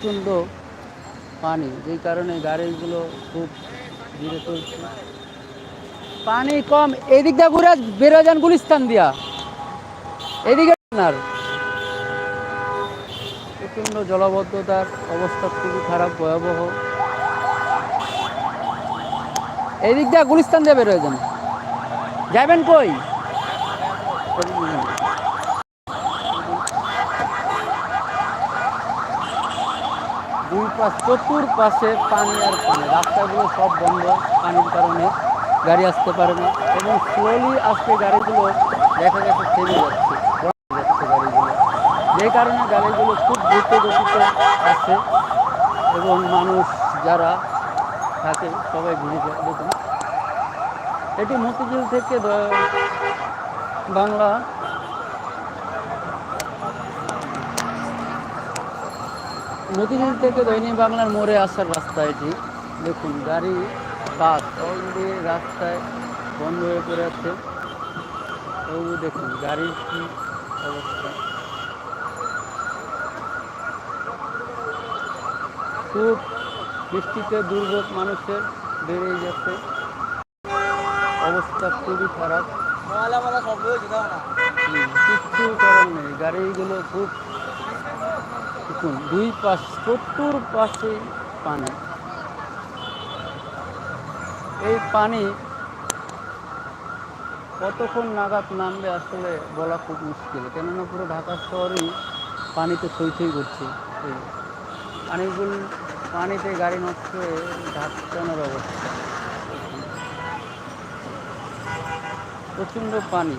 প্রচণ্ড পানি, যেই কারণে গাড়িগুলো খুব ধীরে চলছে। পানি কম, এদিক দিয়ে ঘুরে বেরো যান গুলিস্তান দিয়া। এদিকে আর প্রচণ্ড জলাবদ্ধতার অবস্থা খুবই খারাপ, ভয়াবহ। এদিক দিয়ে গুলিস্তান দিয়ে বেরোয় যান। যাবেন কই? দুই পাশ, চতুর পাশে পানি আর পানি। রাস্তাগুলো সব বন্ধ পানির কারণে, গাড়ি আসতে পারে না। এবং স্লোলি আসতে গাড়িগুলো দেখা গেছে থেমে যাচ্ছে যাচ্ছে গাড়িগুলো। যে কারণে গাড়িগুলো খুব দ্রুত গতিতে আসছে এবং মানুষ যারা থাকে সবাই ঘুরে দেখুন, এটি মতিঝিল থেকে বাংলা মতিঝিল থেকে দৈনিক বাংলার মোড়ে আসার রাস্তা এটি। দেখুন গাড়ি বাস অলরেডি রাস্তায় বন্ধ হয়ে পড়ে আছে। তবু দেখুন গাড়ির কি অবস্থা। খুব বৃষ্টিতে দুর্ভোগ মানুষের বেড়ে যাচ্ছে। অবস্থা খুবই খারাপ। হুম, কিচ্ছু করার নেই। গাড়িগুলো খুব দেখুন দুই পাশ চতুর পাশে পানি। এই পানি কতক্ষণ নাগাদ নামবে আসলে বলা খুব মুশকিল। কেননা পুরো ঢাকা শহরই পানিতে থই থই করছে। এই পানিগুলো, পানিতে গাড়ি নষ্ট হয়ে ঢাকানোর অবস্থা। প্রচণ্ড পানি।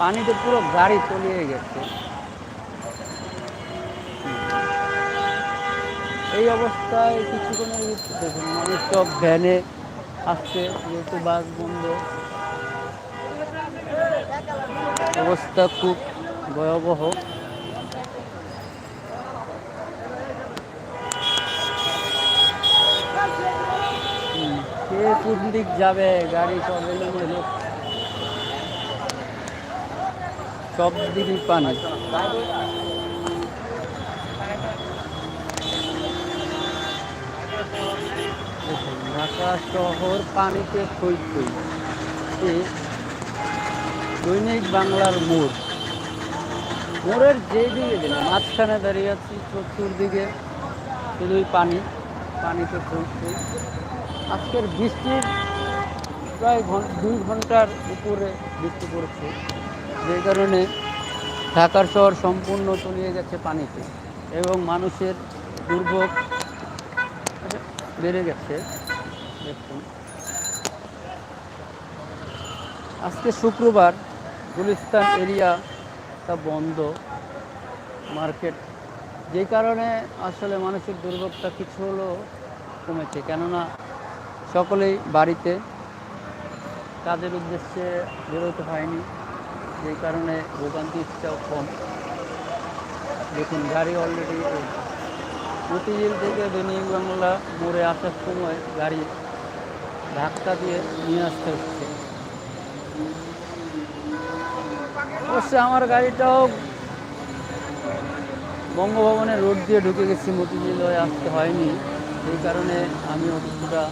পানিতে পুরো গাড়ি তলিয়ে গেছে। এই অবস্থায় কিছুক্ষণের দেখুন, মানুষ সব ভ্যানে আসছে, যেহেতু বাস বন্ধ। অবস্থা খুব ভয়াবহ। কে কোন দিক যাবে? গাড়ি সব এলোমেলো। সব দিকেই পানি দেখুন, ঢাকা শহর পানিতে থই থই দৈনিক বাংলার মোড়। মোড়ের যে দিকে দিলে মাঝখানে দাঁড়িয়ে আছি চতুর্দিকে শুধুই পানি, পানিতে থই থই আজকের বৃষ্টির প্রায় দুই ঘণ্টার উপরে বৃষ্টি পড়ছে। যে কারণে ঢাকার শহর সম্পূর্ণ তলিয়ে গেছে পানিতে এবং মানুষের দুর্ভোগ বেড়ে গেছে। দেখুন। আজকে শুক্রবার গুলিস্তান এরিয়া তা বন্ধ, মার্কেট। যে কারণে আসলে মানুষের দুর্ভোগটা কিছু হলেও কমেছে। কেননা সকলেই বাড়িতে কাজের উদ্দেশ্যে বেরোতে হয়নি। যেই কারণে ভোগান্তিটাও কম। দেখুন, গাড়ি অলরেডি মতিঝিল থেকে দৈনিক বাংলা মোড়ে আসার সময় গাড়ি ধাক্কা দিয়ে নিয়ে আসতে হচ্ছে। অবশ্যই আমার গাড়িটাও বঙ্গভবনের রোড দিয়ে ঢুকে গেছি, মতিঝিল হয়ে আসতে হয়নি। সেই কারণে আমি অবস্থাটা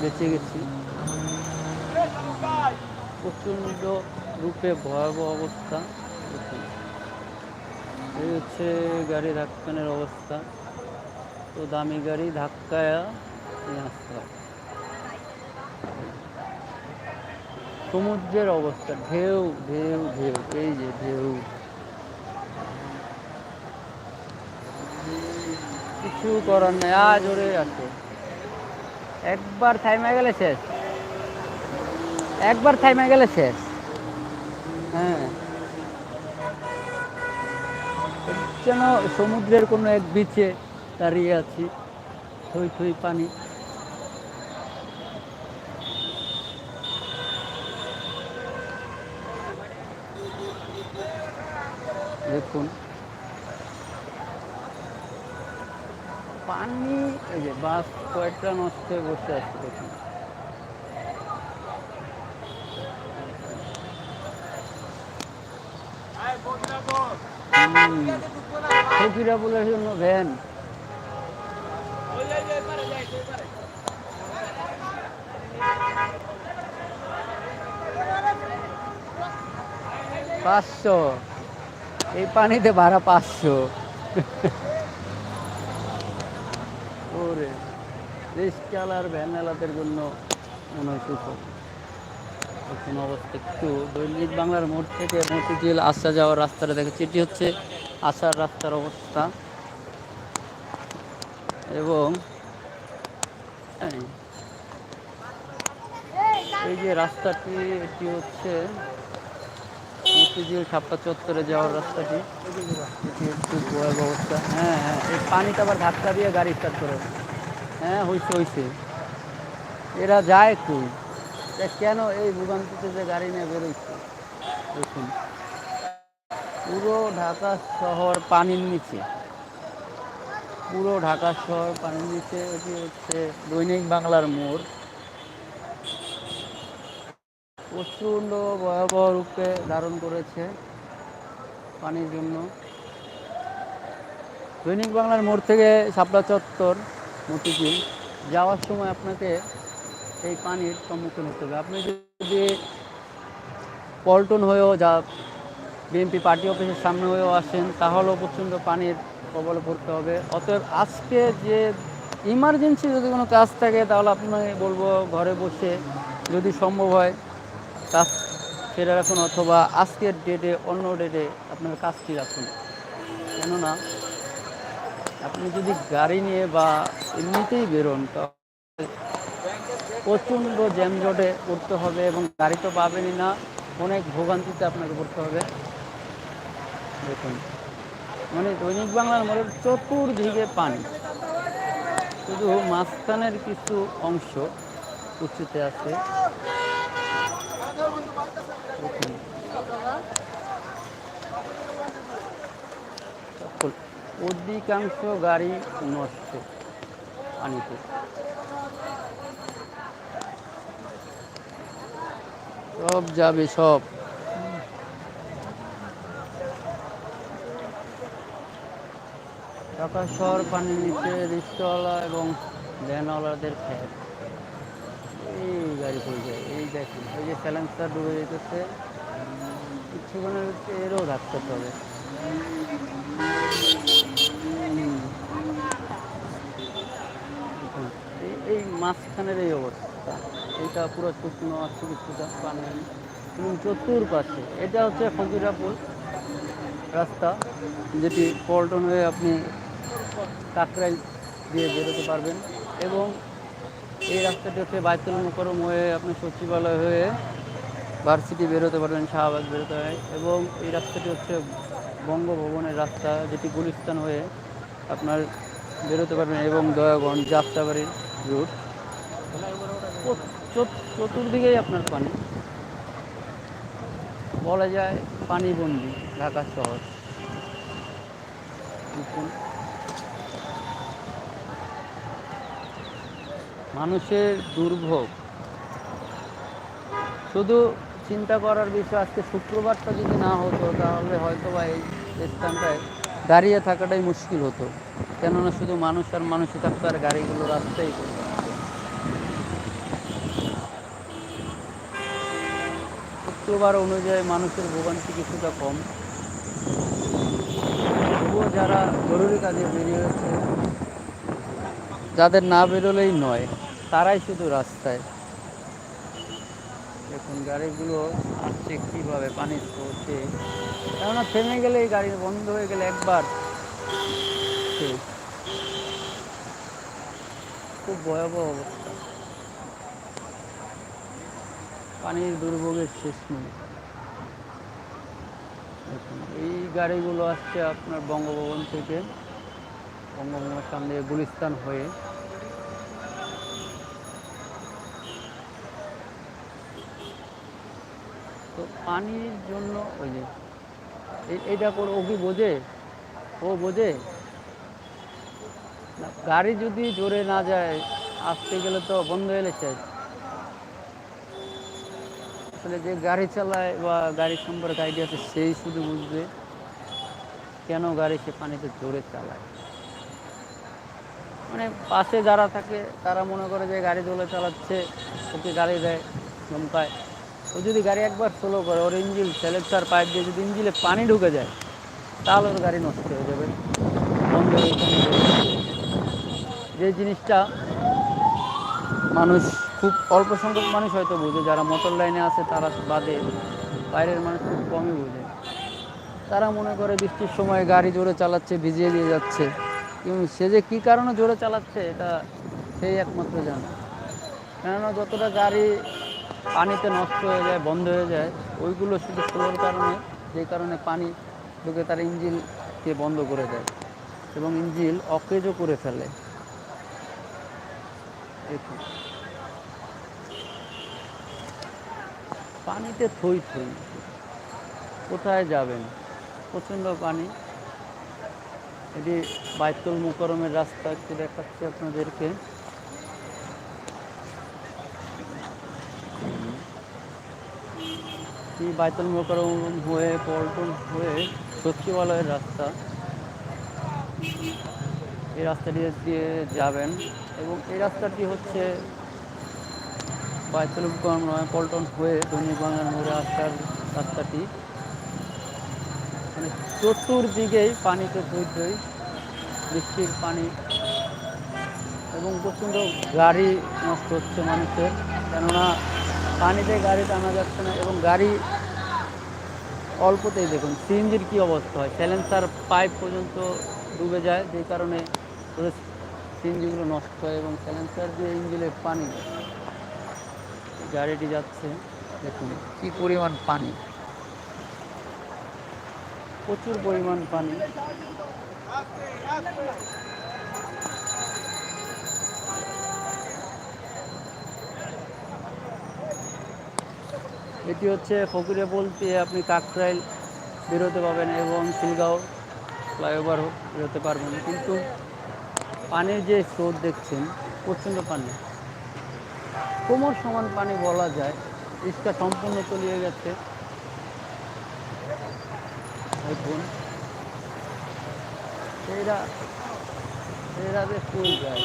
বেঁচে গেছি। প্রচণ্ড রূপে ভয়াবহ অবস্থা। এই হচ্ছে গাড়ি ধাক্কানের অবস্থা। তো দামি গাড়ি ধাক্কায় নিয়ে আসতে হয়। সমুদ্রের অবস্থা, ঢেউ ঢেউ ঢেউ, এই যে ঢেউ। কিছু করার নেই, আজ ওরে আছে। একবার থাইমা গেলে শেষ। একবার থাইমা গেলে শেষ। হ্যাঁ। যেন সমুদ্রের কোনো এক বিচে দাঁড়িয়ে আছি, থই থই পানি। দেখুন। পানি, এই যে বাস কয়েকটা নষ্ট হয়ে বসে আছে, দেখুন। ফকিরাপুলের জন্য ভ্যান। পাঁচশো। এই পানিতে ভাড়া পাঁচশো। ওরে রিক্সাওয়ালার ভ্যানওয়ালাদের জন্য মনে হয় এখন অবস্থা একটু দৈনিক বাংলার মোড় থেকে মতিঝিল আসা যাওয়ার রাস্তাটা দেখাচ্ছি এটি হচ্ছে আসার রাস্তার অবস্থা। এবং এই যে রাস্তাটি, এটি হচ্ছে মতিঝিল ছাপ্পা চত্বরে যাওয়ার রাস্তাটি, এটি একটু ভয়াবহ অবস্থা। হ্যাঁ হ্যাঁ এই পানিটা আবার ধাক্কা দিয়ে গাড়ি স্টার্ট করে। হ্যাঁ হয়েছে হয়েছে এরা যায় তা কেন এই ভোগান্তিতে যে গাড়ি নিয়ে বেরোচ্ছে দেখুন। পুরো ঢাকা শহর পানির নিচে। পুরো ঢাকা শহর পানির নিচে, এটি হচ্ছে দৈনিক বাংলার মোড়। প্রচণ্ড ভয়াবহ রূপে ধারণ করেছে পানির জন্য। দৈনিক বাংলার মোড় থেকে শাপলা চত্বর মতিঝিল যাওয়ার সময় আপনাকে এই পানির সম্মুখীন হতে হবে। আপনি যদি পল্টন হয়েও যা বিএনপি পার্টি অফিসের সামনে হয়েও আসেন, তাহলেও প্রচণ্ড পানির কবলে পড়তে হবে। অতএব আজকে যে ইমার্জেন্সি যদি কোনো কাজ থাকে, তাহলে আপনাকে বলব ঘরে বসে যদি সম্ভব হয় কাজ সেরে রাখুন অথবা আজকের ডেটে অন্য ডেটে আপনার কাজটি রাখুন। কেননা আপনি যদি গাড়ি নিয়ে বা এমনিতেই বেরোন, তাহলে প্রচণ্ড জ্যামজটে পড়তে হবে এবং গাড়ি তো পাবেনই না। অনেক ভোগান্তিতে আপনাকে পড়তে হবে। দেখুন মানে দৈনিক বাংলার মোড়ের চতুর্দিকে পানি। শুধু মাঝখানের কিছু অংশ উঁচুতে আছে। অধিকাংশ গাড়ি নষ্ট, পানিতে। সব যাবে, সব। ঢাকা পানির নিচে, রিক্সাওয়ালা এবং ভ্যানওয়ালাদের খ্যাত। এই গাড়ি পড়ে যায়। দেখুন এই যে স্যালেন্সার ডুবে যেতেছে। কিছুক্ষণের এরও ধাক্কা হবে এই- এই মাঝখানের এই অবস্থা। এইটা পুরো শুকনো আছে কিছুটা পানি। এবং চতুর্পাশে, এটা হচ্ছে ফকিরাপুর রাস্তা, যেটি পল্টন হয়ে আপনি কাকরাই দিয়ে বেরোতে পারবেন। এবং এই রাস্তাটি হচ্ছে বাইতুল মুকরম হয়ে আপনি সচিবালয় হয়ে ভার্সিটি বেরোতে পারবেন, শাহবাগ বেরোতে হয়। এবং এই রাস্তাটি হচ্ছে বঙ্গভবনের রাস্তা, যেটি গুলিস্তান হয়ে আপনার বেরোতে পারবেন এবং দয়াগঞ্জ যাত্রাবাড়ির রুট। চতুর্দিকেই আপনার পানি। বলা যায় পানিবন্দি, ঢাকা শহর। মানুষের দুর্ভোগ। শুধু চিন্তা করার বিষয়, আজকে শুক্রবারটা যদি না হতো, তাহলে হয়তো বা এই স্থানটায় দাঁড়িয়ে থাকাটাই মুশকিল হতো। কেননা শুধু মানুষ আর মানুষই থাকতো, আর গাড়িগুলো রাস্তায় শুক্রবার অনুযায়ী মানুষের ভোগান্তি কিছুটা কম। তবুও যারা জরুরি কাজে বেরিয়েছে যাদের না বেরোলেই নয়, তারাই শুধু রাস্তায়। দেখুন, গাড়িগুলো আসছে কীভাবে পানি পড়ছে কেননা থেমে গেলে এই গাড়ি বন্ধ হয়ে গেলে একবার। খুব ভয়াবহ অবস্থা। পানির দুর্ভোগের শেষ নেই এই গাড়িগুলো আসছে আপনার বঙ্গভবন থেকে। বঙ্গভবনের সামনে গুলিস্তান হয়ে তো পানির জন্য ওই যে এইটা করে ও কি বোঝে? ও বোঝে? গাড়ি যদি জোরে না যায়, আসতে গেলে তো বন্ধ হয়ে শেষ আসলে যে গাড়ি চালায় বা গাড়ির সম্পর্কে আইডিয়া আছে, সেই শুধু বুঝবে কেন গাড়ি সে পানিতে জোরে চালায়। মানে পাশে যারা থাকে, তারা মনে করে যে গাড়ি দোলে চালাচ্ছে, ওকে গাড়ি দেয়, ধমকায়। ও যদি গাড়ি একবার স্লো করে, ওর ইঞ্জিল সেলেক্টার পাইপ দিয়ে যদি ইঞ্জিলে পানি ঢুকে যায়, তাহলে ওর গাড়ি নষ্ট হয়ে যাবে। যে জিনিসটা মানুষ খুব অল্প সংখ্যক মানুষ হয়তো বোঝে, যারা মোটর লাইনে আছে, তারা বাদে বাইরের মানুষ খুব কমই বোঝে। তারা মনে করে বৃষ্টির সময় গাড়ি জোরে চালাচ্ছে, ভিজিয়ে দিয়ে যাচ্ছে। সে যে কী কারণে জোরে চালাচ্ছে, এটা সেই একমাত্র জানে। কেননা যতটা গাড়ি পানিতে নষ্ট হয়ে যায়, বন্ধ হয়ে যায়, ওইগুলো শুধু স্লোর কারণে, যে কারণে পানি ঢুকে তার ইঞ্জিনকে বন্ধ করে দেয় এবং ইঞ্জিন অকেজও করে ফেলে। পানিতে থই থই, কোথায় যাবেন? প্রচণ্ড পানি। এটি বাইতুল মুকরমের রাস্তা একটু দেখাচ্ছি আপনাদেরকে। বাইতুল মুকরম হয়ে, পল্টন হয়ে সচিবালয়ের রাস্তা। এই রাস্তাটি দিয়ে যাবেন এবং এই রাস্তাটি হচ্ছে বাইতুল মুকরম নয়, পল্টন হয়ে দৈনিক বাংলার মোড়ে আসার রাস্তাটি। চতুর্দিকেই পানিতে থই বৃষ্টির পানি এবং প্রচণ্ড গাড়ি নষ্ট হচ্ছে মানুষের। কেননা পানিতে গাড়ি টানা যাচ্ছে না এবং গাড়ি অল্পতেই দেখুন, সিএনজির কী অবস্থা হয়? স্যালেন্সার পাইপ পর্যন্ত ডুবে যায়, যে কারণে সিএনজিগুলো নষ্ট হয় এবং স্যালেন্সার দিয়ে ইঞ্জিনের পানি, গাড়িটি যাচ্ছে। দেখুন কী পরিমাণ পানি। প্রচুর পরিমাণ পানি। এটি হচ্ছে ফকিরে বলতে আপনি কাকরাইল বেরোতে পাবেন এবং শিলগাঁও ফ্লাইওভার বেরোতে পারবেন। কিন্তু পানির যে স্রোত দেখছেন, প্রচণ্ড পানি। কোমর সমান পানি বলা যায়, রিক্সা সম্পূর্ণ তলিয়ে গেছে। দেখুন এরা এরা যে ফুল যায়?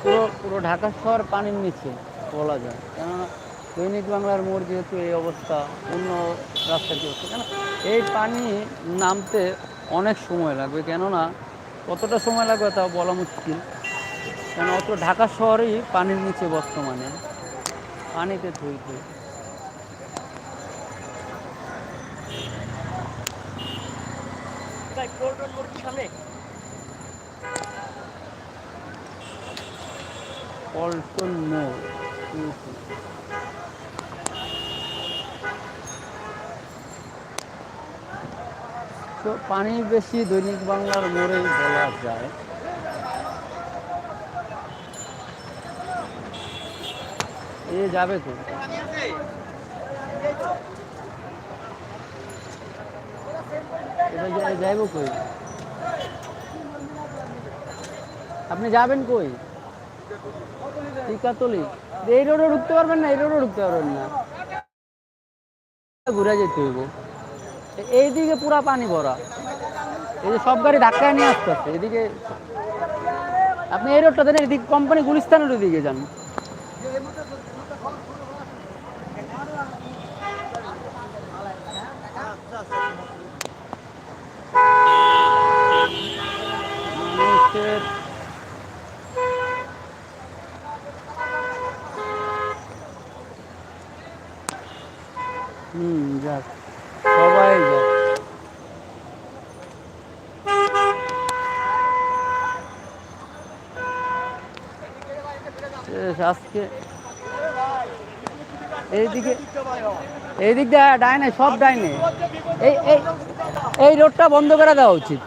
পুরো পুরো ঢাকা শহর পানির নিচে, বলা যায়। কেননা দৈনিক বাংলার মোড় যেহেতু এই অবস্থা, অন্য রাস্তাটি হচ্ছে কেন এই পানি নামতে অনেক সময় লাগবে। কেননা কতটা সময় লাগবে তা বলা মুশকিল। কেন অত ঢাকা শহরেই পানির নিচে বর্তমানে, পানিতে থই থই তো পানি বেশি দৈনিক বাংলার মোড়েই বলা যায়। এ যাবে তো। আপনি যাবেন কই? টিকাতলি। এই রোডে ঢুকতে পারবেন না, এই রোডে ঢুকতে পারবেন না। ঘুরে যেতে হইব। এইদিকে পুরা পানি ভরা। এই যে সব গাড়ি ধাক্কায় নিয়ে আসতে আসছে এদিকে। আপনি এই রোডটা দেন এদিকে কোম্পানি গুলিস্তানের ওদিকে যান। মানুষের হুম, যাক, সবাই আজকে এইদিকে এই দিক দিয়ে ডাইনে, সব ডাইনে। এই এই রোডটা বন্ধ করে দেওয়া উচিত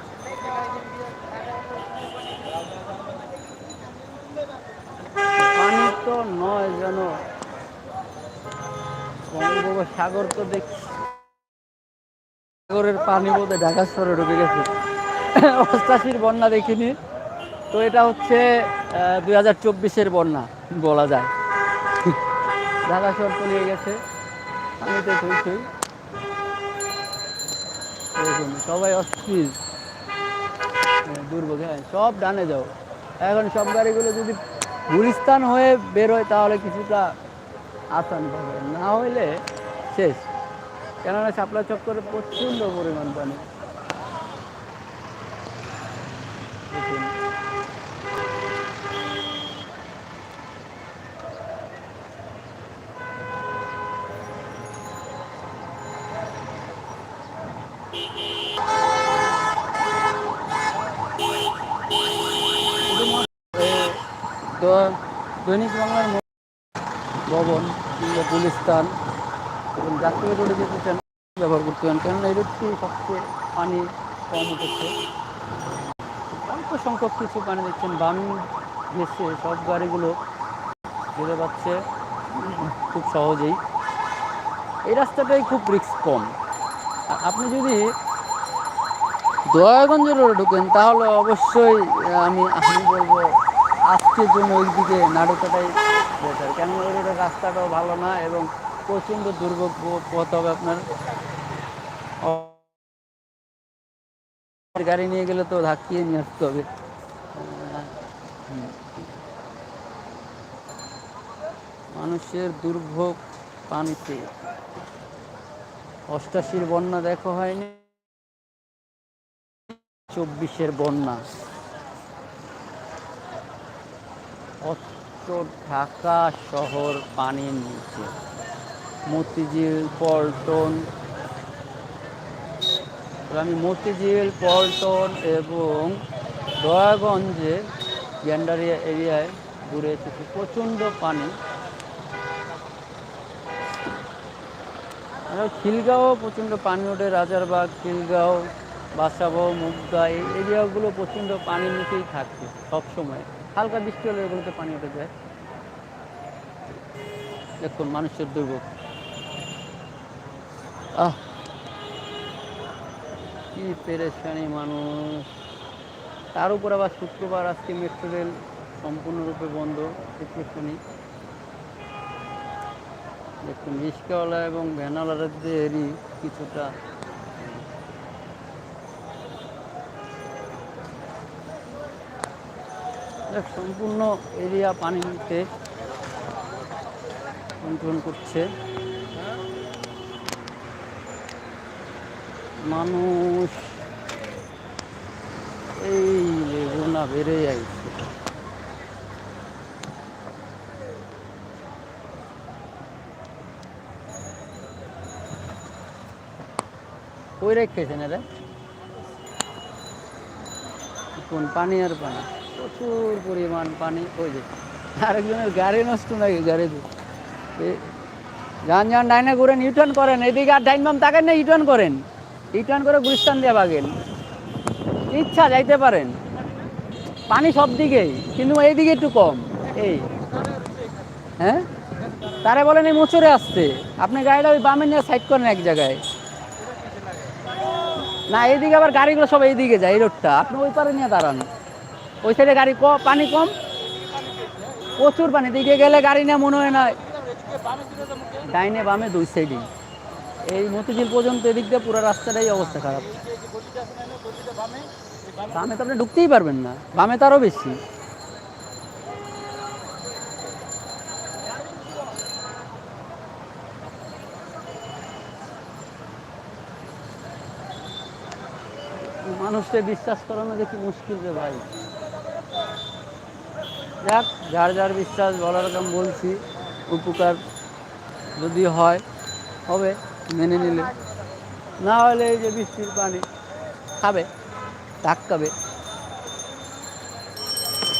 পানি তো নয় যেন বঙ্গোপসাগর তো দেখছি সাগরের পানি বলতে ঢাকা শহরে ঢুকে গেছে। অষ্টাশির বন্যা দেখিনি। তো এটা হচ্ছে দুই হাজার চব্বিশের বন্যা বলা যায়। ঢাকা শহর তলিয়ে গেছে। আমি তো দেখুন সবাই অস্থির। হ্যাঁ, দুর্ভোগ হ্যাঁ সব ডানে যাও। এখন সব গাড়িগুলো যদি গুলিস্তান হয়ে বেরোয় তাহলে কিছুটা আসান পাবে না হইলে শেষ। কেননা শাপলা চক্করে প্রচণ্ড পরিমাণ পানি। দৈনিক বাংলার ভবন কিংবা গুলিস্তান এবং যাত্রী রোডে যেতে চান ব্যবহার করতে পারেন কেননা এই রোডটি সবচেয়ে পানি কম উঠেছে অল্প সংখ্যক কিছু পানি দেখছেন, বাম গেছে সব গাড়িগুলো যেতে পারছে খুব সহজেই। এই রাস্তাটাই খুব রিস্ক কম। আপনি যদি দয়াগঞ্জ রোডে ঢুকেন, তাহলে অবশ্যই আমি আমি বলব, আজকের জন্য ওই দিকে নাটকটাই বেটার কেননা ওই রোডের রাস্তাটাও ভালো না এবং প্রচণ্ড দুর্ভোগ পথ হবে আপনার। গাড়ি নিয়ে গেলে তো ধাক্কিয়ে নিয়ে আসতে হবে। মানুষের দুর্ভোগ পানিতে। অষ্টাশির বন্যা দেখো হয়নি। চব্বিশের বন্যা। অত ঢাকা শহর পানির নিচে। মতিঝিল, পল্টন। আমি মতিঝিল, পল্টন এবং দয়াগঞ্জে গ্যান্ডারিয়া এরিয়ায় ঘুরে এসেছি। প্রচণ্ড পানি। খিলগাঁও, প্রচণ্ড পানি ওঠে। রাজারবাগ, খিলগাঁও বাসাবাও মুগদা, এই এরিয়াগুলো প্রচণ্ড পানির নিচেই থাকে সবসময়। হালকা বৃষ্টি হলে এগুলোতে পানি উঠে যায়। দেখুন, মানুষের দুর্ভোগ। আহ। কি পেরেশানি মানুষ। তার উপর আবার শুক্রবার আজকে মেট্রো রেল সম্পূর্ণরূপে বন্ধ দেখতে শুনি দেখুন, রিক্সাওয়ালা এবং ভ্যানওয়ালাদেরই কিছুটা সম্পূর্ণ এরিয়া পানিতে কন্ট্রোল করছে। মানুষ। এই লেগুনা বেড়ে যাচ্ছে কই রেখেছেন এরা? কোন পানি আর পানি? প্রচুর পরিমাণ পানি। ওই যে, আরেকজনের গাড়ি নষ্ট নাকি গাড়িতে এ- যান যান ডাইনে ঘুরেন ইউটার্ন করেন, এদিকে আর ডাইন বাম তাকান না ইউটার্ন করেন। ইউটার্ন করে গুলিস্তান দিয়ে বাগেন। ইচ্ছা, যাইতে পারেন। পানি সব দিকেই, কিন্তু এইদিকে একটু কম। এই। হ্যাঁ? তারে বলেন এই মোচরে আসছে। আপনি গাড়িটা ওই বামে নিয়ে সাইড করেন এক জায়গায়। না, এইদিকে আবার গাড়িগুলো সব এইদিকে যায়, এই রোডটা আপনি ওই পারে নিয়ে দাঁড়ান। ওই সাইডে গাড়ি কম পানি কম? প্রচুর পানি। দিকে গেলে গাড়ি নিয়ে মনে হয় না। ডাইনে বামে দুই সাইডেই এই মতিঝিল পর্যন্ত এদিক দিয়ে পুরো রাস্তাটাই অবস্থা খারাপ। বামে তো আপনি ঢুকতেই পারবেন না, বামে তো আরও বেশি। মানুষকে বিশ্বাস করানো দেখি মুশকিল রে ভাই। যাক, যার যার বিশ্বাস বলার রকম বলছি, উপকার যদি হয়, হবে। মেনে নিলে। না হলে এই যে বৃষ্টির পানি খাবে ধাক্কাবে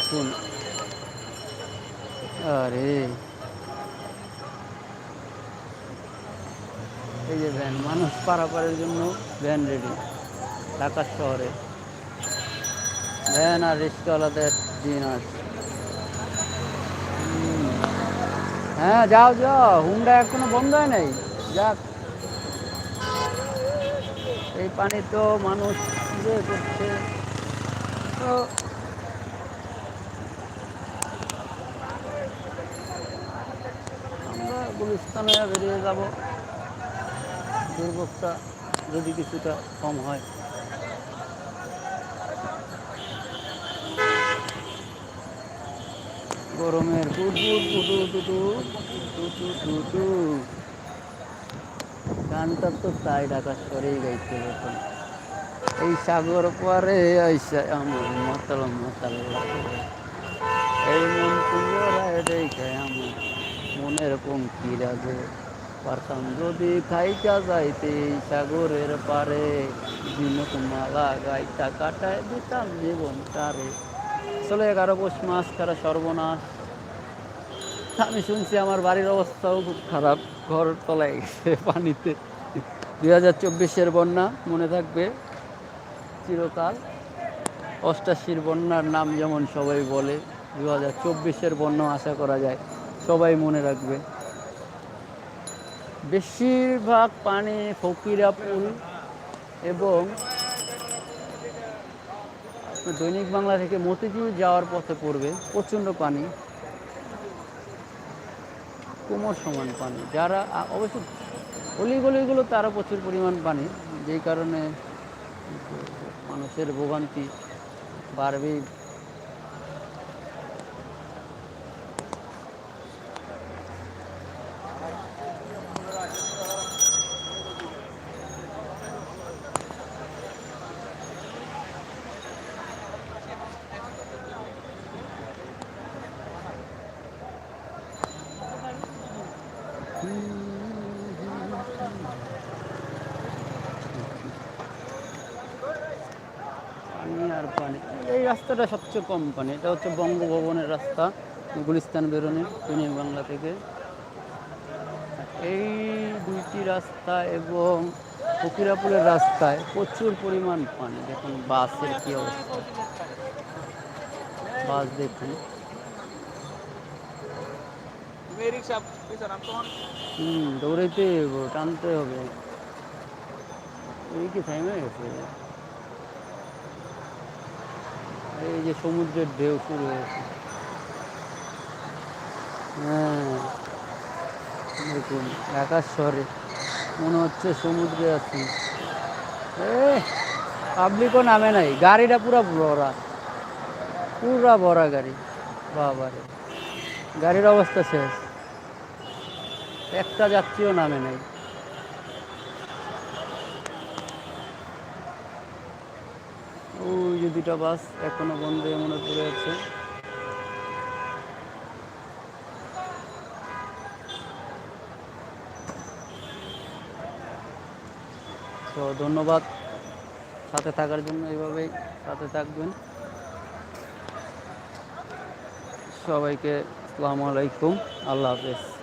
শুন। আরে। এই যে ভ্যান, মানুষ পারাপারের জন্য ভ্যান রেডি ঢাকা শহরে। ভ্যান আর রিক্সাওয়ালাদের দিন আছে হ্যাঁ যাও যাও। হুন্ডা এখনও বন্ধ হয় নাই? যাক। এই পানি তো মানুষ ইয়ে করছে। তো আমরা গুলিস্তানে বেরিয়ে যাব। দুর্ভোগটা যদি কিছুটা কম হয়। গরমের ফুটফুট ফুটু টুটু টুটু টুটু গানটা তো তাই ঢাকা সরেই গাইতে হতো এই সাগর পরে আইসা আমার মতল মতল এই মন দেখে আমার মনের পঙ্কি রাগে পারতাম যদি খাইটা যাইতে এই সাগরের পারে দিনক মালা গাইটা কাটায় দিতাম জীবন তারে। আসলে এগারো পৌষ মাস তারা সর্বনাশ। আমি শুনছি আমার বাড়ির অবস্থাও খুব খারাপ। ঘর তলায় গেছে পানিতে। দুই হাজার চব্বিশের বন্যা, মনে থাকবে চিরকাল। অষ্টাশির বন্যার নাম যেমন সবাই বলে দু হাজার চব্বিশের বন্যা আশা করা যায়, সবাই মনে রাখবে। বেশিরভাগ পানি ফকিরাপুল এবং দৈনিক বাংলা থেকে মতিঝিল যাওয়ার পথে পড়বে প্রচণ্ড পানি, কোমর সমান পানি। যারা অবশ্য অলিগলিগুলো আরও প্রচুর পরিমাণ পানি যেই কারণে মানুষের ভোগান্তি বাড়বেই। পানি আর পানি। এই রাস্তাটা সবচেয়ে কম পানি। এটা হচ্ছে বঙ্গভবনের রাস্তা, গুলিস্তান বেরোনের দৈনিক বাংলা থেকে। এই দুইটি রাস্তা এবং ফকিরাপুরের রাস্তায় প্রচুর পরিমাণ পানি। দেখুন, বাসের কি অবস্থা। বাস দেখুন। হুম, দৌড়াইতে টানতে হবে। এই কি থেমে গেছে? এই যে সমুদ্রের ঢেউ শুরু হয়েছে। হ্যাঁ দেখুন আকাশ শহরে মনে হচ্ছে সমুদ্রে আছি। এ, পাবলিকও নামে নাই, গাড়িটা পুরো ভরা, পুরা ভরা গাড়ি, বাবারে। গাড়ির অবস্থা শেষ। একটা যাত্রীও নামে নাই ওই যে দুটা বাস এখনও বন্ধ মনে পড়ে আছে। তো ধন্যবাদ। সাথে থাকার জন্য এইভাবেই সাথে থাকবেন। সবাইকে আসসালামু আলাইকুম। আল্লাহ হাফেজ।